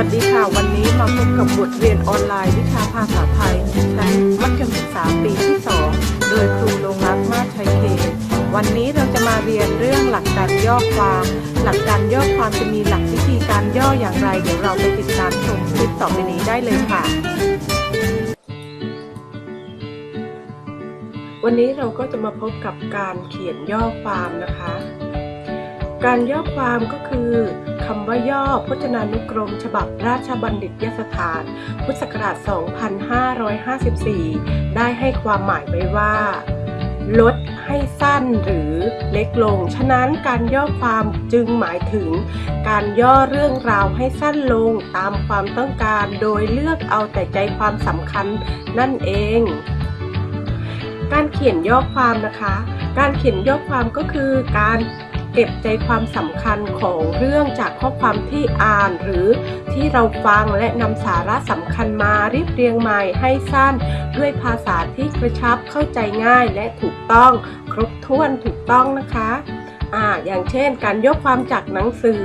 วัสดีค่ะ วันนี้มาพบกับบทเรียนออนไลน์วิชาภาษาไทยชั้นมัธยมศึกษาปีที่ 2 โดยครูลงรักมาชัยเค วันนี้เราจะมาเรียนเรื่องหลักการย่อความ หลักการย่อความจะมีหลักวิธีการย่ออย่างไร เดี๋ยวเราไปติดตามชมคลิปต่อไปนี้ได้เลยค่ะ วันนี้เราก็จะมาพบกับการเขียนย่อความนะคะ การย่อความก็คือ คำว่าย่อพจนานุกรม ฉบับราชบัณฑิตยสถาน พุทธศักราช 2554 ได้ให้ความหมายไว้ว่า ลดให้สั้นหรือเล็กลง ฉะนั้นการย่อความจึงหมายถึง การย่อเรื่องราวให้สั้นลงตามความต้องการโดยเลือกเอาแต่ใจความสำคัญนั่นเอง การเขียนย่อความนะคะ การเขียนย่อความก็คือการ เก็บใจความสำคัญของเรื่องจากข้อความที่อ่านหรือที่เราฟังและนำสาระสำคัญมาเรียบเรียงใหม่ให้สั้น ด้วยภาษาที่กระชับเข้าใจง่ายและถูกต้อง ครบถ้วนถูกต้องนะคะอ่าอย่างเช่น การย่อความจากหนังสือ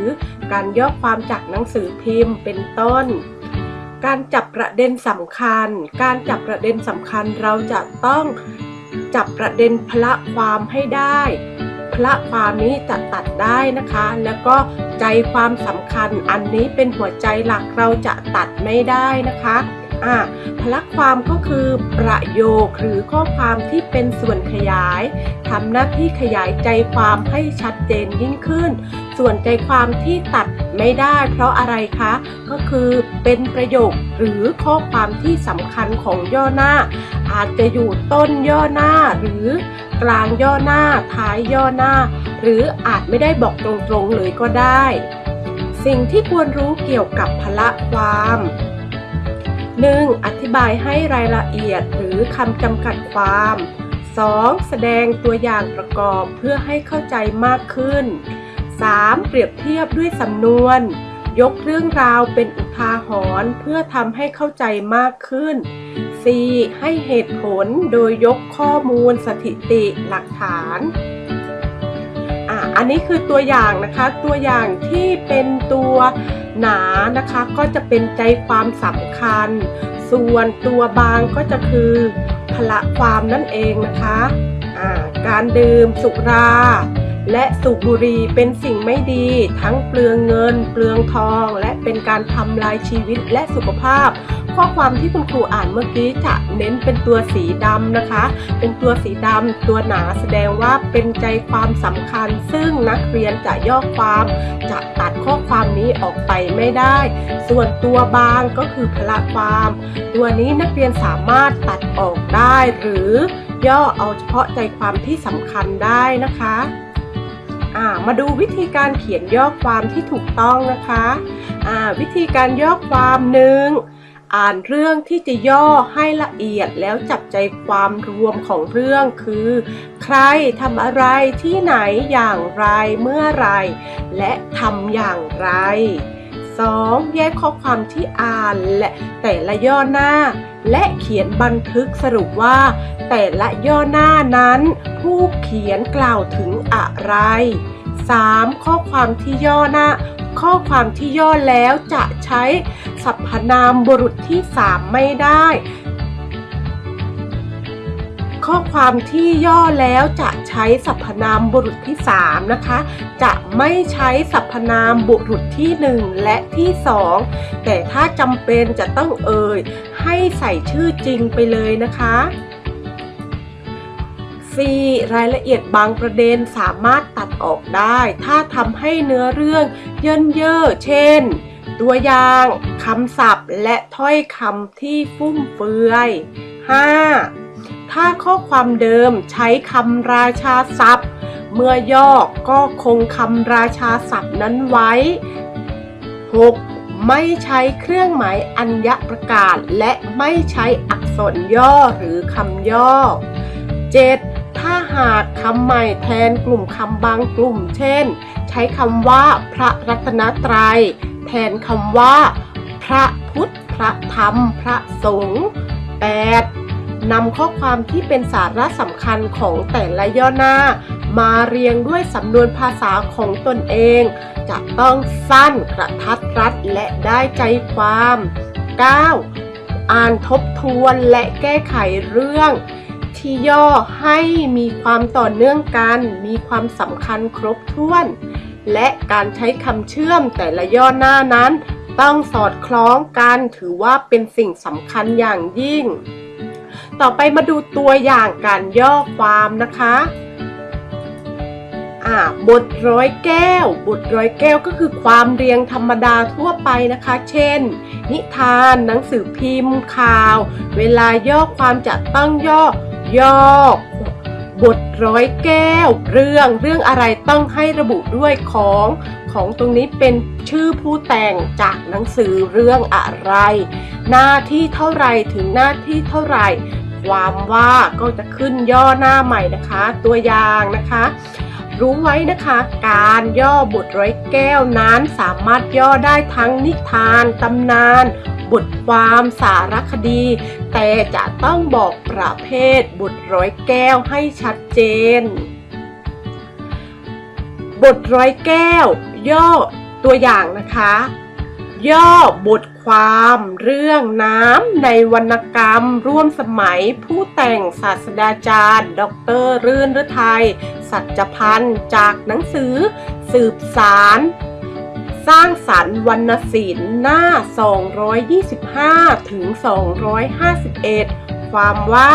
การย่อความจากหนังสือพิมพ์เป็นต้น การจับประเด็นสำคัญ การจับประเด็นสำคัญเราจะต้องจับประเด็นพละความให้ได้ พละความนี้จะตัดได้นะคะ แล้วก็ใจความสำคัญอันนี้เป็นหัวใจหลักเราจะตัดไม่ได้นะคะอ่าพละความก็คือประโยคหรือข้อความที่เป็นส่วนขยายทำหน้าที่ขยายใจความให้ชัดเจนยิ่งขึ้น ส่วนใจความที่ตัดไม่ได้เพราะอะไรคะ ก็คือเป็นประโยคหรือข้อความที่สำคัญของย่อหน้า อาจจะอยู่ต้นย่อหน้าหรือ กลางย่อหน้า ท้ายย่อหน้า หรืออาจไม่ได้บอกตรงๆเลยก็ได้ สิ่งที่ควรรู้เกี่ยวกับพละความ 1. อธิบายให้รายละเอียดหรือคำจำกัดความ 2. แสดงตัวอย่างประกอบเพื่อให้เข้าใจมากขึ้น 3. เปรียบเทียบด้วยสำนวน ยกเรื่องราวเป็นอุทาหรณ์เพื่อทำให้เข้าใจมากขึ้น 4. ให้เหตุผลโดยยกข้อมูลสถิติหลักฐานอะอันนี้คือตัวอย่างนะคะ ตัวอย่างที่เป็นตัวหนานะคะ ก็จะเป็นใจความสำคัญ ส่วนตัวบางก็จะคือพละความนั่นเองนะคะอ่าการดื่มสุรา และสูบบุหรี่เป็นสิ่งไม่ดี ทั้งเปลืองเงิน เปลืองทอง และเป็นการทำลายชีวิตและสุขภาพ ข้อความที่คุณครูอ่านเมื่อกี้จะเน้นเป็นตัวสีดำนะคะ เป็นตัวสีดำตัวหนาแสดงว่าเป็นใจความสำคัญ ซึ่งนักเรียนจะย่อความ จะตัดข้อความนี้ออกไปไม่ได้ ส่วนตัวบางก็คือพละความ ตัวนี้นักเรียนสามารถตัดออกได้หรือย่อเอาเฉพาะใจความที่สำคัญได้นะคะ มาดูวิธีการเขียนย่อความที่ถูกต้องนะคะะวิธีการย่อความหนึ่งอ่านเรื่องที่จะย่อให้ละเอียดแล้วจับใจความรวมของเรื่องคือ ใครทำอะไรที่ไหนอย่างไรเมื่อไร และทำอย่างไร 2. แยกข้อความที่อ่านและแต่ละย่อหน้า และเขียนบันทึกสรุปว่า แต่ละย่อหน้านั้น ผู้เขียนกล่าวถึงอะไร 3. ข้อความที่ย่อหน้า ข้อความที่ย่อแล้วจะใช้สรรพนามบุรุษที่ 3 ไม่ได้ ข้อความที่ย่อแล้วจะใช้สรรพนามบุรุษที่ 3 นะคะ จะไม่ใช้สรรพนามบุรุษที่ 1 และที่ 2 แต่ถ้าจำเป็นจะต้องเอ่ย ให้ใส่ชื่อจริงไปเลยนะคะ 4. รายละเอียดบางประเด็นสามารถตัดออกได้ ถ้าทำให้เนื้อเรื่องเยินเย่อเช่น ตัวอย่างคำศัพท์และถ้อยคำที่ฟุ่มเฟือย 5. ถ้าข้อความเดิมใช้คำราชาศัพท์ เมื่อย่อก็คงคำราชาศัพท์นั้นไว้ 6. ไม่ใช้เครื่องหมายอัญญประกาศ และไม่ใช้อักษรย่อหรือคำย่อ 7. ถ้าหากคำใหม่แทนกลุ่มคำบางกลุ่ม เช่น ใช้คำว่าพระรัตนตรัย แทนคำว่า พระพุทธ พระธรรม พระสงฆ์ 8. นำข้อความที่เป็นสาระสำคัญของแต่ละย่อหน้า มาเรียงด้วยสำนวนภาษาของตนเอง จะต้องสั้นกระทัดรัดและได้ใจความ 9. อ่านทบทวนและแก้ไขเรื่อง ที่ย่อให้มีความต่อเนื่องกัน มีความสำคัญครบถ้วน และการใช้คำเชื่อมแต่ละย่อหน้านั้น ต้องสอดคล้องกันถือว่าเป็นสิ่งสำคัญอย่างยิ่ง ต่อไปมาดูตัวอย่างการย่อความนะคะอ่าบทร้อยแก้ว บทร้อยแก้วก็คือความเรียงธรรมดาทั่วไปนะคะ เช่น นิทาน หนังสือพิมพ์ ข่าว เวลาย่อความจะต้องย่อย่อบทร้อยแก้ว เรื่องเรื่องอะไรต้องให้ระบุด้วยของของตรงนี้เป็นชื่อผู้แต่งจากหนังสือเรื่องอะไร หน้าที่เท่าไรถึงหน้าที่เท่าไร ความว่าก็จะขึ้นย่อหน้าใหม่นะคะ ตัวอย่างนะคะ รู้ไว้นะคะการย่อบทร้อยแก้วนั้นสามารถย่อได้ทั้งนิทานตำนานบทความสารคดี แต่จะต้องบอกประเภทบทร้อยแก้วให้ชัดเจน บทร้อยแก้ว ย่อตัวอย่างนะคะ ย่อบทความ เรื่องน้ำในวรรณกรรม ร่วมสมัย ผู้แต่งศาสดาจารย์ ดรรื่นฤทัยสัจพันธ์จากหนังสือ สืบสารสร้างสรรค์วรรณศิลป์หน้า 225 ถึง 251 ความว่า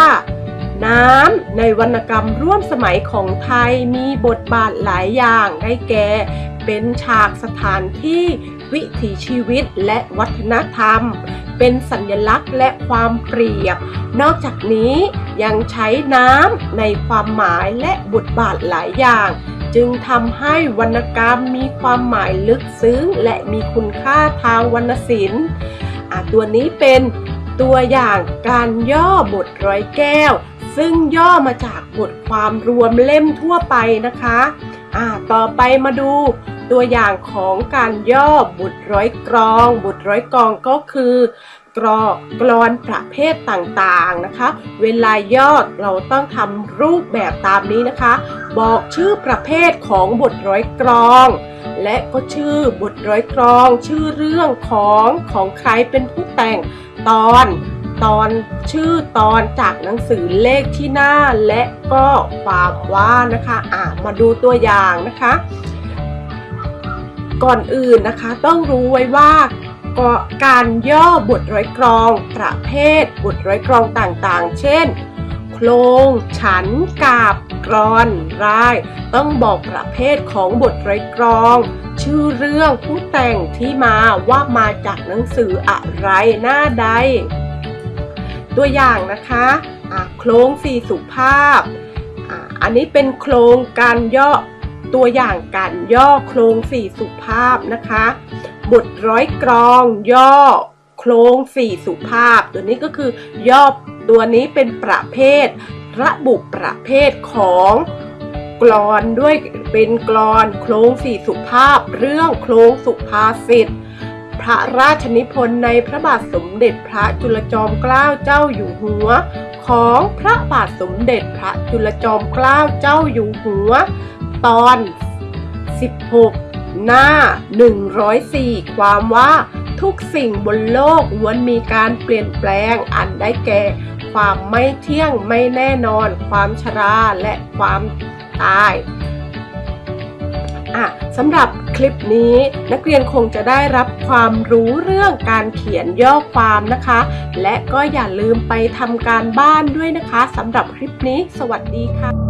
น้ำในวรรณกรรมร่วมสมัยของไทยมีบทบาทหลายอย่างได้แก่เป็นฉากสถานที่วิถีชีวิตและวัฒนธรรม เป็นสัญลักษณ์และความเปรียบ นอกจากนี้ยังใช้น้ำในความหมายและบทบาทหลายอย่าง จึงทำให้วรรณกรรมมีความหมายลึกซึ้ง และมีคุณค่าทางวรรณศิลป์ตัวนี้เป็นตัวอย่างการย่อบทร้อยแก้ว ซึ่งย่อมาจากบทความรวมเล่มทั่วไปนะคะอ่าต่อไปมาดูตัวอย่างของการย่อบทร้อยกรอง บทร้อยกรองก็คือกรอกรอนประเภทต่างๆนะคะ เวลาย่อเราต้องทำรูปแบบตามนี้นะคะ บอกชื่อประเภทของบทร้อยกรอง และก็ชื่อบทร้อยกรอง ชื่อเรื่องของของใครเป็นผู้แต่งตอน ตอนชื่อตอนจากหนังสือเลขที่หน้าและก็ความว่านะคะอะมาดูตัวอย่างนะคะ ก่อนอื่นนะคะต้องรู้ไว้ว่าก็การย่อบทร้อยกรอง ประเภทบทร้อยกรองต่างๆ เช่น โครง ฉัน กาบ กรอนราย ต้องบอกประเภทของบทร้อยกรอง ชื่อเรื่องผู้แต่งที่มาว่ามาจากหนังสืออะไรหน้าใด ตัวอย่างนะคะะโครงสี่สุภาพออันนี้เป็นโครงการย่อตัวอย่างการย่อโครงสี่สุภาพนะคะ บทร้อยกรองย่อโครงสี่สุภาพ ตัวนี้ก็คือย่อตัวนี้เป็นประเภท ระบุประเภทของกลอนด้วยเป็นกลอนโครงสี่สุภาพ เรื่องโครงสุภาษิต ระราชนิพนธ์ในพระบาทสมเด็จพระจุลจอมเกล้าเจ้าอยู่หัว ของพระบาทสมเด็จพระจุลจอมเกล้าเจ้าอยู่หัว ตอน 16 หน้า 104 ความว่าทุกสิ่งบนโลกล้วนมีการเปลี่ยนแปลงอันได้แก่ ความไม่เที่ยงไม่แน่นอน ความชราและความตายอะสำหรับ คลิปนี้ นักเรียนคงจะได้รับความรู้เรื่องการเขียนย่อความนะคะ และก็อย่าลืมไปทำการบ้านด้วยนะคะสำหรับคลิปนี้ สวัสดีค่ะ